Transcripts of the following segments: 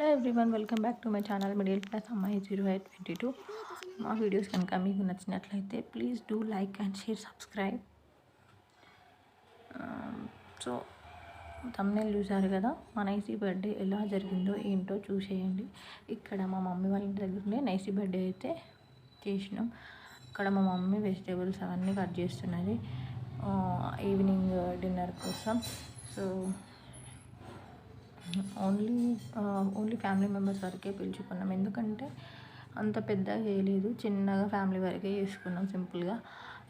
Hello everyone welcome back to my channel middle class అమ్మాయి zero eight twenty two మా videos కనుక మీకు నచ్చినట్లయితే please do like and share subscribe so thumbnail చూసారు కదా మా నైసీ బర్త్డే ఎలా జరిగిందో ఏంటో చూసేయండి. ఇక్కడ మా మమ్మీ వాళ్ళ ఇంటి దగ్గరనే నైసీ బర్త్డే అయితే చేసినాం. అక్కడ మా మమ్మీ వెజిటేబుల్స్ అవన్నీ కట్ చేస్తున్నది. Uh, ఈవినింగ్ డిన్నర్ కోసం. So only only family members వరకే పిలుచుకున్నాం. ఎందుకంటే అంత పెద్దగా చేయలేదు. చిన్నగా ఫ్యామిలీ వరకే చేసుకున్నాం సింపుల్గా.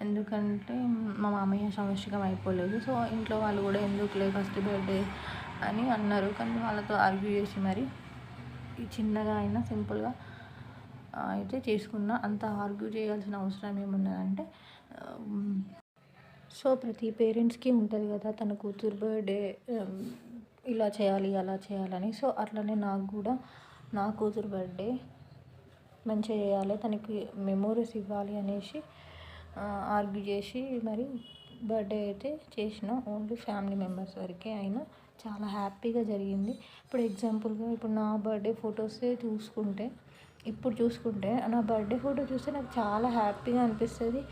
ఎందుకంటే మా మామయ్య సంవత్సరం అయిపోలేదు. సో ఇంట్లో వాళ్ళు కూడా ఎందుకులే ఫస్ట్ బర్త్డే అని అన్నారు. కానీ వాళ్ళతో ఆర్గ్యూ చేసి మరి ఈ చిన్నగా అయినా సింపుల్గా అయితే చేసుకున్నా. అంత ఆర్గ్యూ చేయాల్సిన అవసరం ఏమున్నదంటే సో ప్రతి పేరెంట్స్కి ఉంటుంది కదా తన కూతురు బర్త్డే ఇలా చేయాలి అలా చేయాలని. సో అట్లనే నాకు కూడా నా కూతురు బర్త్డే మంచిగా చేయాలి. తనకి మెమోరీస్ ఇవ్వాలి అనేసి ఆర్గ్యూ చేసి మరి బర్త్డే అయితే చేసిన ఓన్లీ ఫ్యామిలీ మెంబర్స్ వరకే అయినా చాలా హ్యాపీగా జరిగింది. ఇప్పుడు ఎగ్జాంపుల్గా ఇప్పుడు నా బర్త్డే ఫొటోసే చూసుకుంటే ఇప్పుడు చూసుకుంటే నా బర్త్డే ఫోటో చూస్తే నాకు చాలా హ్యాపీగా అనిపిస్తుంది.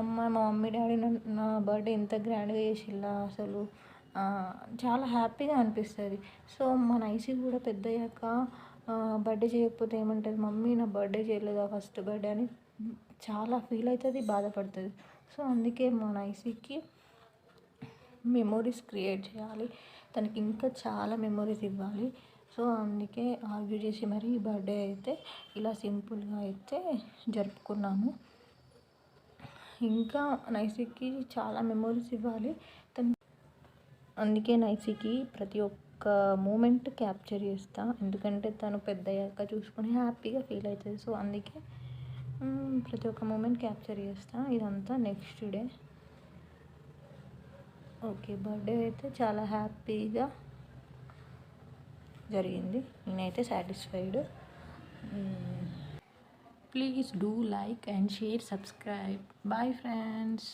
అమ్మ మా మమ్మీ డాడీ నా బర్త్డే ఎంత గ్రాండ్గా చేసిల్లా అసలు. చాలా హ్యాపీగా అనిపిస్తుంది. సో మన ఐసీ కూడా పెద్దయ్యాక బర్త్డే చేయకపోతే ఏమంటుంది? మమ్మీ నా బర్త్డే చేయలేదా? ఫస్ట్ బర్త్డే అని చాలా ఫీల్ అవుతుంది బాధపడుతుంది. సో అందుకే మన ఐసీకి మెమోరీస్ క్రియేట్ చేయాలి. తనకి ఇంకా చాలా మెమోరీస్ ఇవ్వాలి. సో అందుకే ఆర్గ్యూ చేసి మరీ బర్త్డే అయితే ఇలా సింపుల్గా అయితే జరుపుకున్నాము. ఇంకా నైసిక్కి చాలా మెమోరీస్ ఇవ్వాలి. తను అందుకే నైసీకి ప్రతి ఒక్క మూమెంట్ క్యాప్చర్ చేస్తా. ఎందుకంటే తను పెద్ద అయ్యాక చూసుకొని హ్యాపీగా ఫీల్ అవుతుంది. సో అందుకే ప్రతి ఒక్క మూమెంట్ క్యాప్చర్ చేస్తా. ఇదంతా నెక్స్ట్ డే ఓకే బర్త్డే అయితే చాలా హ్యాపీగా జరిగింది. నేనైతే satisfied please do like and share subscribe bye friends